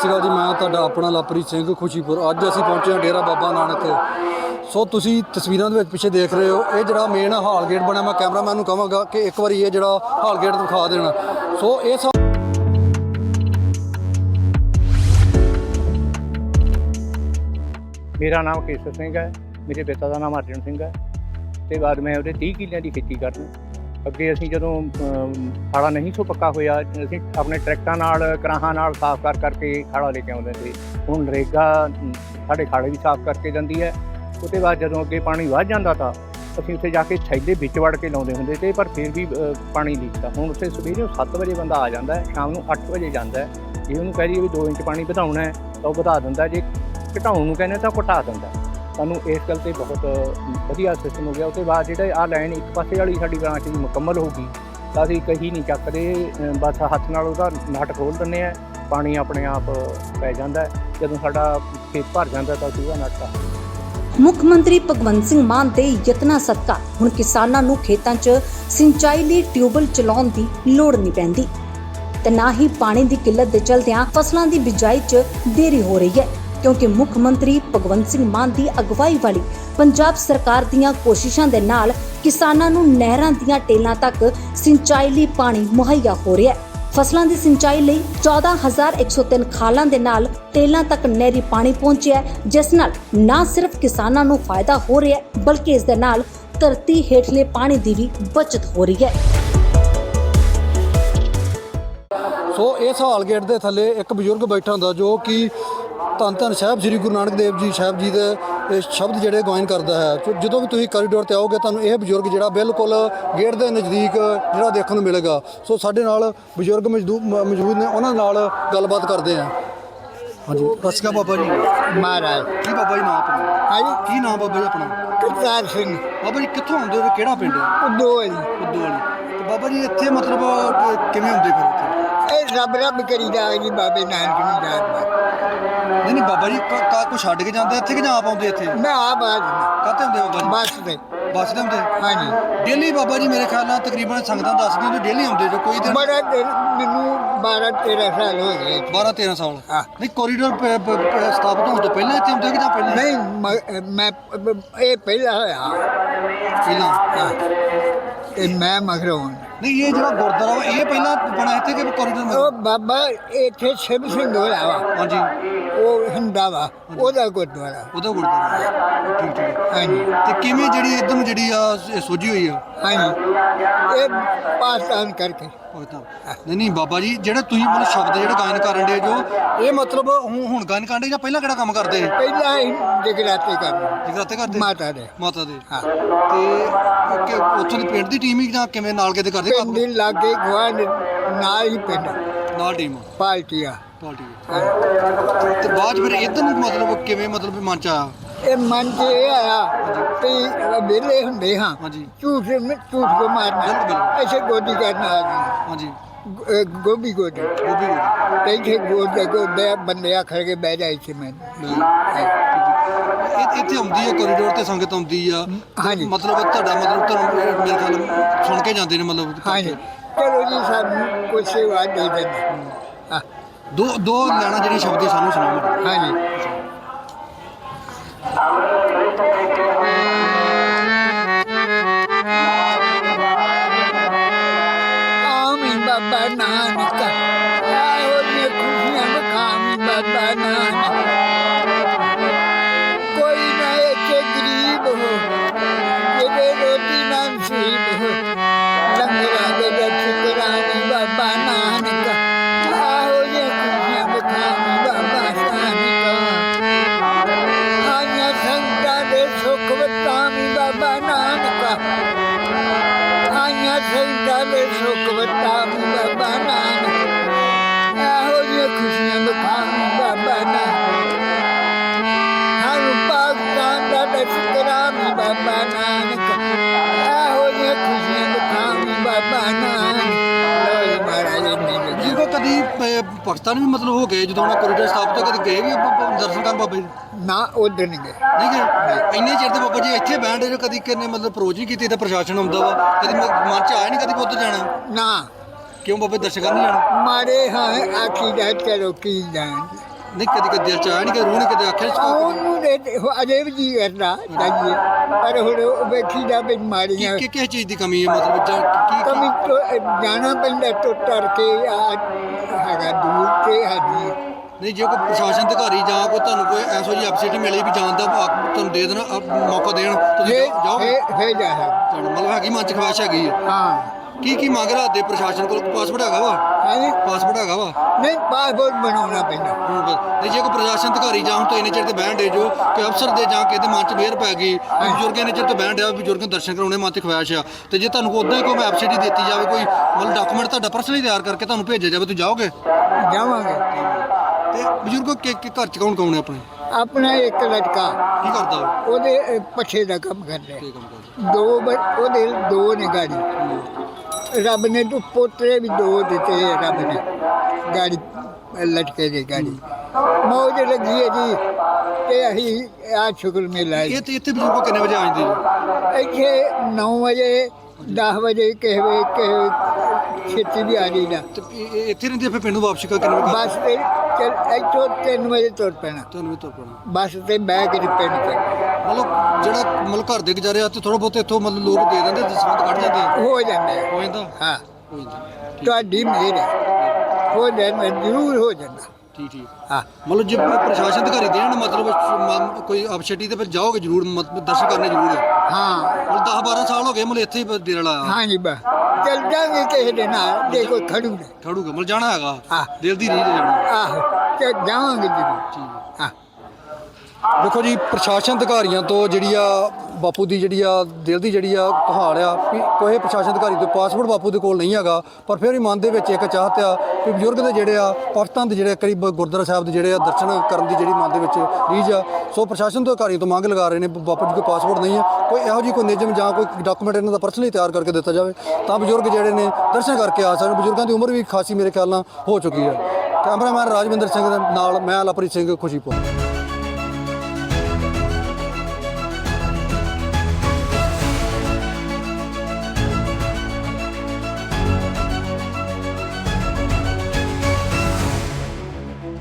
ਸਤਿ ਸ਼੍ਰੀ ਅਕਾਲ ਜੀ, ਮੈਂ ਤੁਹਾਡਾ ਆਪਣਾ ਲਵਪ੍ਰੀਤ ਸਿੰਘ ਖੁਸ਼ੀਪੁਰ। ਅੱਜ ਅਸੀਂ ਪਹੁੰਚੇ ਹਾਂ ਡੇਰਾ ਬਾਬਾ ਨਾਨਕ। ਸੋ ਤੁਸੀਂ ਤਸਵੀਰਾਂ ਦੇ ਵਿੱਚ ਪਿੱਛੇ ਦੇਖ ਰਹੇ ਹੋ, ਇਹ ਜਿਹੜਾ ਮੇਨ ਹਾਲ ਗੇਟ ਬਣਿਆ, ਮੈਂ ਕੈਮਰਾਮੈਨ ਨੂੰ ਕਹਾਂਗਾ ਕਿ ਇੱਕ ਵਾਰੀ ਇਹ ਜਿਹੜਾ ਹਾਲ ਗੇਟ ਦਿਖਾ ਦੇਣਾ। ਸੋ ਇਹ ਸਭ ਮੇਰਾ ਨਾਮ ਕੇਸਵ ਸਿੰਘ ਹੈ, ਮੇਰੇ ਪਿਤਾ ਦਾ ਨਾਮ ਅਰਜਨ ਸਿੰਘ ਹੈ, ਤੇ ਬਾਅਦ ਮੈਂ ਉਹਦੇ 30 ਕਿੱਲਿਆਂ ਦੀ ਖੇਤੀ ਕਰਦਾ। ਅੱਗੇ ਅਸੀਂ ਜਦੋਂ ਅਮ, ਨਹੀਂ ਸੋ ਪੱਕਾ ਹੋਇਆ ਅਸੀਂ ਆਪਣੇ ਟਰੈਕਟਰਾਂ ਨਾਲ ਕਰਾਹਾਂ ਨਾਲ ਸਾਫ਼ ਕਰ ਕਰਕੇ ਖਾਲਾ ਲੈ ਕੇ ਆਉਂਦੇ ਸੀ। ਹੁਣ ਨਰੇਗਾ ਸਾਡੇ ਖਾਲੇ ਵੀ ਸਾਫ਼ ਕਰਕੇ ਜਾਂਦੀ ਹੈ। ਉਹਦੇ ਬਾਅਦ ਜਦੋਂ ਅੱਗੇ ਪਾਣੀ ਵੱਧ ਜਾਂਦਾ ਤਾਂ ਅਸੀਂ ਉੱਥੇ ਜਾ ਕੇ ਥੈਲੇ ਵਿੱਚ ਵੜ ਕੇ ਲਾਉਂਦੇ ਹੁੰਦੇ ਤੇ ਪਰ ਫਿਰ ਵੀ ਅ, ਪਾਣੀ ਲੀਕਦਾ ਹੁਣ ਉੱਥੇ ਸਵੇਰੇ 7 ਵਜੇ ਬੰਦਾ ਆ ਜਾਂਦਾ ਹੈ ਸ਼ਾਮ ਨੂੰ 8 ਵਜੇ ਜਾਂਦਾ ਹੈ। ਜੇ ਉਹਨੂੰ ਕਹਿ ਦਈਏ ਵੀ 2 ਇੰਚ ਪਾਣੀ ਵਧਾਉਣਾ ਹੈ ਤਾਂ ਉਹ ਵਧਾ ਦਿੰਦਾ ਜੇ ਘਟਾਉਣ ਨੂੰ ਕਹਿੰਦੇ ਤਾਂ ਘਟਾ ਦਿੰਦਾ ਸਾਨੂੰ ਇਸ ਗੱਲ ਤੇ ਬਹੁਤ ਵਧੀਆ ਸਿਸਟਮ ਹੋ ਗਿਆ। ਉਸ ਤੋਂ ਬਾਅਦ ਜਿਹੜਾ ਆ ਲਾਈਨ ਇੱਕ ਪਾਸੇ ਵਾਲੀ ਸਾਡੀ ਬ੍ਰਾਂਚ ਦੀ ਮੁਕੰਮਲ ਹੋ ਗਈ, ਤਾਂ ਅਸੀਂ ਕਹੀ ਨਹੀਂ ਚੱਕਦੇ ਬਸ ਹੱਥ ਨਾਲ ਉਹਦਾ ਨਟ ਖੋਲ ਦਿੰਦੇ ਆ ਪਾਣੀ ਆਪਣੇ ਆਪ ਪੈ ਜਾਂਦਾ ਜਦੋਂ ਸਾਡਾ ਖੇਤ ਭਰ ਜਾਂਦਾ ਤਾਂ ਅਸੀਂ ਉਹਦਾ ਨਟ ਮੁੱਖ ਮੰਤਰੀ ਭਗਵੰਤ ਸਿੰਘ ਮਾਨ ਦੇ ਯਤਨਾਂ ਸਦਕਾ ਹੁਣ ਕਿਸਾਨਾਂ ਨੂੰ ਖੇਤਾਂ 'ਚ ਸਿੰਚਾਈ ਲਈ ਟਿਊਬਲ ਚਲਾਉਣ ਦੀ ਲੋੜ ਨਹੀਂ ਪੈਂਦੀ। ਤੇ ਨਾ ਹੀ ਪਾਣੀ ਦੀ ਕਿੱਲਤ ਦੇ ਚਲਦਿਆਂ ਫਸਲਾਂ ਦੀ ਬਿਜਾਈ 'ਚ ਦੇਰੀ ਹੋ ਰਹੀ ਹੈ। ਕਿਉਂਕਿ ਮੁੱਖ ਮੰਤਰੀ ਭਗਵੰਤ ਸਿੰਘ ਮਾਨ ਦੀ ਅਗਵਾਈ ਵਾਲੀ ਪੰਜਾਬ ਸਰਕਾਰ ਦੀਆਂ ਕੋਸ਼ਿਸ਼ਾਂ ਦੇ ਨਾਲ ਕਿਸਾਨਾਂ ਨੂੰ ਨਹਿਰਾਂ ਦੀਆਂ ਟੇਲਾਂ ਤੱਕ ਸਿੰਚਾਈ ਲਈ ਪਾਣੀ ਮੁਹੱਈਆ ਹੋ ਰਿਹਾ ਹੈ। ਫਸਲਾਂ ਦੀ ਸਿੰਚਾਈ ਲਈ 14103 ਖਾਲਾਂ ਦੇ ਨਾਲ ਟੇਲਾਂ ਤੱਕ ਨਹਿਰੀ ਪਾਣੀ ਪਹੁੰਚਿਆ ਜਿਸ ਨਾਲ ਨਾ ਸਿਰਫ ਕਿਸਾਨਾਂ ਨੂੰ ਫਾਇਦਾ ਹੋ ਰਿਹਾ ਬਲਕਿ ਇਸ ਦੇ ਨਾਲ ਧਰਤੀ ਹੇਠਲੇ ਪਾਣੀ ਦੀ ਵੀ ਬਚਤ ਹੋ ਰਹੀ ਹੈ। ਸੋ ਇਸ ਹਾਲ ਗੇਟ ਦੇ ਥੱਲੇ ਇੱਕ ਬਜ਼ੁਰਗ ਬੈਠਾ ਹੁੰਦਾ ਜੋ ਕਿ ਧੰਨ ਧੰਨ ਸਾਹਿਬ ਸ੍ਰੀ ਗੁਰੂ ਨਾਨਕ ਦੇਵ ਜੀ ਸਾਹਿਬ ਜੀ ਦੇ ਸ਼ਬਦ ਜਿਹੜੇ ਗਾਇਨ ਕਰਦਾ ਹੈ। ਜਦੋਂ ਵੀ ਤੁਸੀਂ ਕੋਰੀਡੋਰ ਤੇ ਆਓਗੇ ਤੁਹਾਨੂੰ ਇਹ ਬਜ਼ੁਰਗ ਜਿਹੜਾ ਬਿਲਕੁਲ ਗੇਟ ਦੇ ਨਜ਼ਦੀਕ ਜਿਹੜਾ ਦੇਖਣ ਨੂੰ ਮਿਲੇਗਾ। ਸੋ ਸਾਡੇ ਨਾਲ ਬਜ਼ੁਰਗ ਮੌਜੂਦ ਨੇ ਉਹਨਾਂ ਨਾਲ ਗੱਲਬਾਤ ਕਰਦੇ ਹਾਂ। ਹਾਂਜੀ ਅਕਾਲ ਬਾਬਾ ਜੀ। ਮਹਾਰਾਜ। ਕੀ ਬਾਬਾ ਜੀ ਨਾਮ ਆਪਣਾ? ਹਾਂਜੀ? ਕੀ ਨਾਮ ਬਾਬਾ ਜੀ ਆਪਣਾ? ਕਰਤਾਰ ਸਿੰਘ। ਬਾਬਾ ਜੀ ਕਿੱਥੋਂ ਆਉਂਦੇ ਹੋ ਕਿਹੜਾ ਪਿੰਡ ਹੈ? ਉਦੋਂ ਵਾਲੀ ਉਦੋਂ ਵਾਲੀ ਤੇ ਬਾਬਾ ਜੀ ਇੱਥੇ ਮਤਲਬ ਕਿਵੇਂ ਹੁੰਦੇ ਫਿਰ? ਇਹ ਰੱਬ ਰੱਬ ਕਰੀਦਾ ਜੀ ਬਾਬੇ ਨਾਨਕ ਨੂੰ ਜਾਣਦਾ ਨਹੀਂ ਨਹੀਂ ਬਾਬਾ ਜੀ ਕਾ ਕਾ ਛੱਡ ਕੇ ਜਾਂਦੇ ਇੱਥੇ ਕਿ ਜਾਂ ਆਪ ਆਉਂਦੇ ਇੱਥੇ? ਮੈਂ ਆ ਬਾਜ ਕਾਹਤੇ ਹੁੰਦੇ ਬਾਬਾ ਜੀ? ਬਸ ਤੇ। ਬੱਸ ਦੇ ਹੁੰਦੇ ਹਾਂਜੀ। ਡੇਲੀ ਬਾਬਾ ਜੀ ਮੇਰੇ ਖਿਆਲ ਨਾਲ ਤਕਰੀਬਨ ਸੰਗਤਾਂ ਦੱਸਦੀਆਂ ਕਿ ਡੇਲੀ ਆਉਂਦੇ ਜੋ ਕੋਈ ਦਿਨ ਬੜਾ ਦਿਨ ਮੈਨੂੰ 12 13 ਸਾਲ ਹੋ ਗਏ। 12 13 ਸਾਲ। ਹਾਂ। ਨਹੀਂ ਕੋਰੀਡੋਰ ਪ- ਪ- ਪ- ਸਥਾਪਿਤ ਹੋਣ ਤੋਂ ਪਹਿਲਾਂ ਇੱਥੇ ਹੁੰਦੇ ਕਿ ਜਾਂ ਪਹਿਲਾਂ? ਨਹੀਂ ਮ- ਮੈਂ ਇਹ ਪਹਿਲਾ ਹੋਇਆ। ਪਹਿਲਾਂ? ਹਾਂ। ਤੇ ਮੈਂ ਮਗਰੋਂ ਨਹੀਂ ਇਹ ਜਿਹੜਾ ਗੁਰਦੁਆਰਾ ਵਾ ਇਹ ਪਹਿਲਾਂ ਬਣਾ ਇੱਥੇ ਕਿ ਕੋਰੀਡੋਰ ਉਹ ਬਾਬਾ ਇੱਥੇ ਸ਼ਿਵ ਸਿੰਘ ਹੋਇਆ ਵਾ। ਹਾਂਜੀ। ਉਹ ਹਿੰਦਾ ਵਾ ਉਹਦਾ ਗੁਰਦੁਆਰਾ। ਉਹਦਾ ਗੁਰਦੁਆਰਾ। ਠੀਕ ਠੀਕ। ਹਾਂਜੀ। ਤੇ ਕਿਵੇਂ ਜਿਹੜੀ ਇੱਕਦਮ ਜਿਹੜੀ ਆ ਸੋਝੀ ਹੋਈ ਆ? ਹਾਂਜੀ। ਇਹ ਪਾਕਿਸਤਾਨ ਕਰਕੇ। ਨਹੀਂ ਨਹੀਂ ਬਾਬਾ ਜੀ ਜਿਹੜਾ ਤੁਸੀਂ ਮੈਨੂੰ ਸ਼ਬਦ ਜਿਹੜੇ ਗਾਇਨ ਕਰਨ ਦੇ ਜੋ ਇਹ ਮਤਲਬ ਹੁਣ ਹੁਣ ਗਾਇਨ ਕਰਦੇ ਜਾਂ ਪਹਿਲਾਂ ਕਿਹੜਾ ਕੰਮ ਕਰਦੇ? ਪਹਿਲਾਂ ਹੀ ਜਗਰਾਤੇ ਕਰਨਾ ਜਗਰਾਤੇ ਕਰਦੇ? ਮਾਤਾ ਦੇ। ਮਾਤਾ ਦੇ। ਹਾਂ। ਤੇ ਉੱਥੋਂ ਦੀ ਪਿੰਡ ਦੀ ਟੀਮ ਹੀ ਜਾਂ ਕਿਵੇਂ ਨਾਲ ਕਿਤੇ ਕਰਦੇ? ਪਿੰਡ ਦੇ ਲਾਗੇ ਗਵਾਂਢ ਨਾਲ ਹੀ ਪਿੰਡ। ਨਾਲ ਟੀਮ ਪਾਲਟੀਆ ਪਾਰਟੀ ਤੇ ਬਾਅਦ 'ਚ ਫਿਰ ਇਧਰ ਨੂੰ ਮਤਲਬ ਕਿਵੇਂ ਮਤਲਬ ਵੀ ਮਨ ਚ ਆਇਆ? ਇਹ ਮਨ 'ਚ ਇਹ ਆਇਆ ਕਿ ਵਿਹਲੇ ਹੁੰਦੇ ਹਾਂ। ਹਾਂਜੀ। ਝੂਠ ਝੂਠ ਕੋ ਮਾਰਨਾ। ਬਿਲਕੁਲ। ਐਸੇ ਗੋਦੀ ਕਰਨਾ ਆ ਗਈ ਹਾਂਜੀ। ਗੋਬੀ ਗੋਦੀ ਗੋਭੀ ਗੋਭੀ ਤੇ ਇੱਥੇ ਗੋਦੇ ਗੋਦੇ ਬੰਦੇ ਆਖੜ ਕੇ ਬਹਿ ਜਾਈ ਸੀ ਮੈਂ। ਇੱਥੇ ਆਉਂਦੀ ਹੈ ਕੋਰੀਡੋਰ ਤੇ ਸੰਗਤ ਆਉਂਦੀ ਆ। ਹਾਂਜੀ। ਮਤਲਬ ਤੁਹਾਡਾ ਮਤਲਬ ਤੁਹਾਨੂੰ ਮੇਰੇ ਖਿਆਲ ਸੁਣ ਕੇ ਜਾਂਦੇ ਨੇ ਮਤਲਬ ਹਾਂਜੀ। ਚਲੋ ਜੀ ਸਾਨੂੰ ਕੋਈ ਸੇਵਾ ਦੇ ਦੇਣਾ ਹਾਂ। ਦੋ ਦੋ ਲੈਣਾ ਜਿਹੜੀ ਸ਼ਬਦ ਸਾਨੂੰ ਸੁਣਾਓ। ਹਾਂਜੀ। ਆਮੀ ਬਾਬਾ ਨਾਨਕ। ਆਈਆਂ ਸੰਗਤਾਂ ਦੇ ਸੁਖ ਵਤਾਮੀ ਪਾਕਿਸਤਾਨ ਵੀ ਮਤਲਬ ਹੋ ਗਏ ਜਦੋਂ ਉਹਨਾਂ ਕੋਰੀਡੋਰ ਸਥਾਪਿਤ ਕਦੇ ਗਏ ਵੀ ਦਰਸ਼ਨ ਕਰਨ ਬਾਬਾ ਜੀ? ਨਾ ਉਧਰ ਨਹੀਂ ਗਏ। ਨਹੀਂ ਗਏ? ਇੰਨੇ ਚਿਰ ਤੇ ਬਾਬਾ ਜੀ ਇੱਥੇ ਬੈਠੇ ਜੋ ਕਦੀ ਕਿਨੇ ਮਤਲਬ ਅਪਰੋਚ ਹੀ ਕੀਤੀ ਤੇ ਪ੍ਰਸ਼ਾਸਨ ਆਉਂਦਾ ਵਾ ਕਦੀ ਮ- ਮਨ ਚ ਆਇਆ ਨਹੀਂ ਕਦੀ ਵੀ ਉੱਧਰ ਜਾਣਾ? ਨਾ। ਕਿਉਂ ਬਾਬੇ ਦਰਸ਼ਨ ਕਰਨ ਨਹੀਂ ਜਾਣਾ? ਮਾਰੇ ਹਾਂ ਆਖੀ ਦਾ ਚਲੋ ਕੀ ਜਾਣ। ਨਹੀਂ ਕਦੀ ਕਦੀ ਦਿਲ ਚ ਆਇਆ ਨਹੀਂ ਕਿ ਰੂਹ ਨੇ ਕਦੇ ਆਖਿਆ ਕਿ- ਉਹਨੂੰ ਦੇ ਅਜੇ ਵੀ ਜੀ ਕਰਦਾ ਜਾਈਏ। ਪਰ ਹੁਣ ਉਹ ਵੇਖੀ ਦਾ ਬਿਮਾਰੀਆਂ ਕਿ ਕਿਸ ਚੀਜ਼ ਦੀ ਕਮੀ ਹੈ ਮਤਲਬ ਜਾਂ ਕੀ ਕਮੀ ਤੋਂ ਜਾਣਾ ਪੈਂਦਾ ਟਰ ਕੇ ਆ ਹੈਗਾ ਦੂਰ ਤੇ ਹੈਗੀ ਹੈ। ਨਹੀਂ ਜੇ ਕੋਈ ਪ੍ਰਸ਼ਾਸਨ ਅਧਿਕਾਰੀ ਜਾਂ ਕੋਈ ਤੁਹਾਨੂੰ ਕੋਈ ਐਸੋ ਜੀ ਐਪਸੀਟੀ ਮਿਲੇ ਵੀ ਜਾਣ ਦਾ ਹੱਕ ਤੁਹਾਨੂੰ ਦੇ ਦੇਣਾ ਅਪ- ਮੌਕਾ ਦੇਣ ਤੁਸੀਂ ਫੇ ਜਾ- ਜਾਓਗੇ? ਫੇ ਫੇ ਜਾ ਮਤਲਬ ਹੈਗੀ ਮਨ ਚ ਖਵਾਇਸ਼ ਹੈਗੀ ਹੈ। ਹਾਂ। ਕੀ ਕੀ ਮੰਗ ਰੱਖਦੇ ਪ੍ਰਸ਼ਾਸਨ ਕੋਲ? ਪਾਸਪੋਰਟ ਹੈਗਾ ਵਾ? ਹਾਂਜੀ। ਪਾਸਪੋਰਟ ਹੈਗਾ ਵਾ? ਨਹੀਂ ਪਾਸਪੋਰਟ ਬਣਾਉਣਾ ਪੈਂਦਾ। ਹੁਣ ਬਸ- ਨਹੀਂ ਜੇ ਕੋਈ ਪ੍ਰਸ਼ਾਸਨ ਅਧਿਕਾਰੀ ਜਾਂ ਹੁਣ ਤੋਂ ਇੰਨੇ ਚਿਰ ਤੇ ਬਹਿਣ ਦੇ ਜੋ ਕਿ ਅਫਸਰ ਦੇ ਜਾਂ ਕਿਤੇ ਮਨ ਚ ਮਿਹਰ ਪੈ ਗਈ ਵੀ ਬਜ਼ੁਰਗਾਂ ਨੇ ਚਿਰ ਤੋਂ ਬਹਿਣ ਡਿਆ ਬਜ਼ੁਰਗਾਂ ਦੇ ਦਰਸ਼ਨ ਕਰਾਉਣੇ ਮਨ ਤੇ ਖਵਾਇਸ਼ ਆ। ਤੇ ਜੇ ਤੁਹਾਨੂੰ ਉਦਾਂ ਹੀ ਕੋਈ ਵੈਬਸਾਈਟ ਦਿੱਤੀ ਜਾਵੇ ਕੋਈ ਮਤਲਬ ਡਾਕੂਮੈਂਟ ਤੁਹਾਡਾ ਪਰਸਨਲੀ ਤਿਆਰ ਕਰਕੇ ਤੁਹਾਨੂੰ ਭੇਜਿਆ ਜਾਵੇ ਤੁਸੀਂ ਜਾਓਗੇ? ਜਾਵਾਂਗੇ। ਤੇ ਬਜ਼ੁਰਗੋ ਕਿ ਕਿ ਘਰ ਚ ਕੌਣ ਕੌਣ ਹੈ ਆਪਣੇ? ਆਪਣਾ ਇੱਕ ਲੜਕਾ। ਕੀ ਕਰਦਾ ਉਹ? ਉਹਦੇ ਪੱਠੇ ਦਾ ਕੰਮ ਕਰਦਾ। ਕੀ ਕੰਮ ਕਰਦਾ? ਦੋ ਬ- ਉਹਦੇ ਦੋ ਨੇ ਗਾੜੀ। ਰੱਬ ਨੇ ਤੋਂ ਪੋਤਰੇ ਵੀ ਦੋ ਦਿੱਤੇ ਰੱਬ ਨੇ। ਗਾੜੀ ਲਟਕੇ ਦੀ ਗਾੜੀ। ਮੌਜ ਲੱਗੀ ਹੈ ਜੀ ਤੇ ਅਸੀਂ ਆ ਸ਼ੁਕਰ ਮੇਲਾ ਇਹ ਤੇ ਇੱਥੇ ਬਜ਼ੁਰਗੋ ਕਿੰਨੇ ਵਜੇ ਆ ਜਾਂਦੇ ਜੀ? ਇੱਥੇ 9 ਵਜੇ 10 ਵਜੇ ਕਿਸੇ ਵੇ ਕਿਸੇ ਛੇਤੀ ਵੀ ਆ ਜਾਈਦਾ। ਤੇ ਇਹ- ਇਹ ਇੱਥੇ ਰਹਿੰਦੇ ਫਿਰ ਪਿੰਡ ਨੂੰ ਵਾਪਸ ਕਿੰਨੇ ਵਜੇ? ਬੱਸ ਤੇ ਇੱਥੋਂ 3 ਵਜੇ ਤੁਰ ਪੈਣਾ। ਤੁਹਾਨੂੰ ਵੀ ਤੁਰ ਪੈਣਾ। ਬੱਸ ਤੇ ਬਹਿ ਕੇ ਤੇ ਪਿੰਡ ਚ ਮਤਲਬ ਜਿਹੜਾ ਮਤਲਬ ਘਰ ਦੇ ਗੁਜ਼ਾਰੇ ਆ ਤੇ ਥੋੜਾ ਬਹੁਤ ਇੱਥੋਂ ਮਤਲਬ ਲੋਕ ਦੇ ਦਿੰਦੇ ਦਸਵੰਦ ਕੱਢ ਜਾਂਦੇ ਆ। ਹੋ ਜਾਂਦਾ ਹੈ। ਹੋ ਜਾਂਦਾ। ਹਾਂ। ਹੋ ਜਾਂਦਾ। ਤੁਹਾਡੀ ਮਿਹਰ ਹੈ। ਹੋ ਜਾਂਦਾ ਜ਼ਰੂਰ ਹੋ ਜਾਂਦਾ। ਠੀਕ ਠੀਕ। ਹਾਂ ਮਤਲਬ ਜੇ ਪ੍ਰਸ਼ਾਸਨ ਅਧਿਕਾਰੀ ਦੇਣ ਮਤਲਬ ਮ- ਕੋਈ ਆਪਸ਼ੇਟੀ ਤੇ ਫਿਰ ਜਾਓਗੇ ਜ਼ਰੂਰ ਮਤ- ਦਰਸ਼ਨ ਕਰਨੇ ਜ਼ਰੂਰ। ਹੈ। ਹਾਂ ਮਤਲਬ 10 12 ਸਾਲ ਹੋ ਗਏ ਮਤਲਬ ਇੱਥੇ ਹੀ ਡੇਰਾ ਲਾਇਆ ਹਾਂ ਜੀ ਬਾ ਚੱਲ ਜਾਵਾਂਗੇ ਕਿਸੇ ਦੇ ਨਾਲ ਜੇ ਕੋਈ ਖੜੂ। ਨਾ ਖੜੂਗਾ ਮਤਲਬ ਜਾਣਾ ਹੈਗਾ। ਹਾਂ। ਦਿਲ ਦੀ ਰੀਝ ਹੈ ਜਾਣਾ। ਆਹੋ ਤੇ ਜਾਵਾਂਗੇ ਜੀ ਠੀਕ। ਹੈ ਹਾਂ। ਦੇਖੋ ਜੀ ਪ੍ਰਸ਼ਾਸਨ ਅਧਿਕਾਰੀਆਂ ਤੋਂ ਜਿਹੜੀ ਆ ਬਾਪੂ ਦੀ ਜਿਹੜੀ ਆ, ਦਿਲ ਦੀ ਜਿਹੜੀ ਆ ਕਹਾੜ ਆ, ਵੀ ਕੋਈ ਪ੍ਰਸ਼ਾਸਨ ਅਧਿਕਾਰੀ ਤੋਂ ਪਾਸਪੋਰਟ ਬਾਪੂ ਦੇ ਕੋਲ ਨਹੀਂ ਹੈਗਾ, ਪਰ ਫਿਰ ਵੀ ਮਨ ਦੇ ਵਿੱਚ ਇੱਕ ਚਾਹਤ ਆ ਕਿ ਬਜ਼ੁਰਗ ਦੇ ਜਿਹੜੇ ਆ ਪਾਕਿਸਤਾਨ ਦੇ ਜਿਹੜੇ ਕਰੀਬ ਗੁਰਦੁਆਰਾ ਸਾਹਿਬ ਦੇ ਜਿਹੜੇ ਆ ਦਰਸ਼ਨ ਕਰਨ ਦੀ ਜਿਹੜੀ ਮਨ ਦੇ ਵਿੱਚ ਰੀਝ ਆ। ਸੋ ਪ੍ਰਸ਼ਾਸਨ ਤੋਂ ਅਧਿਕਾਰੀ ਤੋਂ ਮੰਗ ਲਗਾ ਰਹੇ ਨੇ ਬਾਪੂ ਜੀ ਕੋਲ ਪਾਸਪੋਰਟ ਨਹੀਂ ਆ। ਕੋਈ ਇਹੋ ਜਿਹੀ ਕੋਈ ਨਿਯਮ ਜਾਂ ਕੋਈ ਡਾਕੂਮੈਂਟ ਇਹਨਾਂ ਦਾ ਪਰਸਨਲੀ ਤਿਆਰ ਕਰਕੇ ਦਿੱਤਾ ਜਾਵੇ, ਤਾਂ ਬਜ਼ੁਰਗ ਜਿਹੜੇ ਨੇ ਦਰਸ਼ਨ ਕਰਕੇ ਆ ਸਕਣ। ਬਜ਼ੁਰਗਾਂ ਦੀ ਉਮਰ ਵੀ ਖਾਸੀ ਮੇਰੇ ਖਿਆਲ ਨਾਲ ਹੋ ਚੁੱਕੀ ਹੈ ਕੈਮਰਾਮੈਨ ਰਾਜਵਿੰਦਰ ਸਿੰਘ ਦੇ ਨਾਲ ਮੈਂ ਲਵਪ੍ਰੀਤ ਸਿੰਘ ਖੁਸ਼ੀਪੁਰ।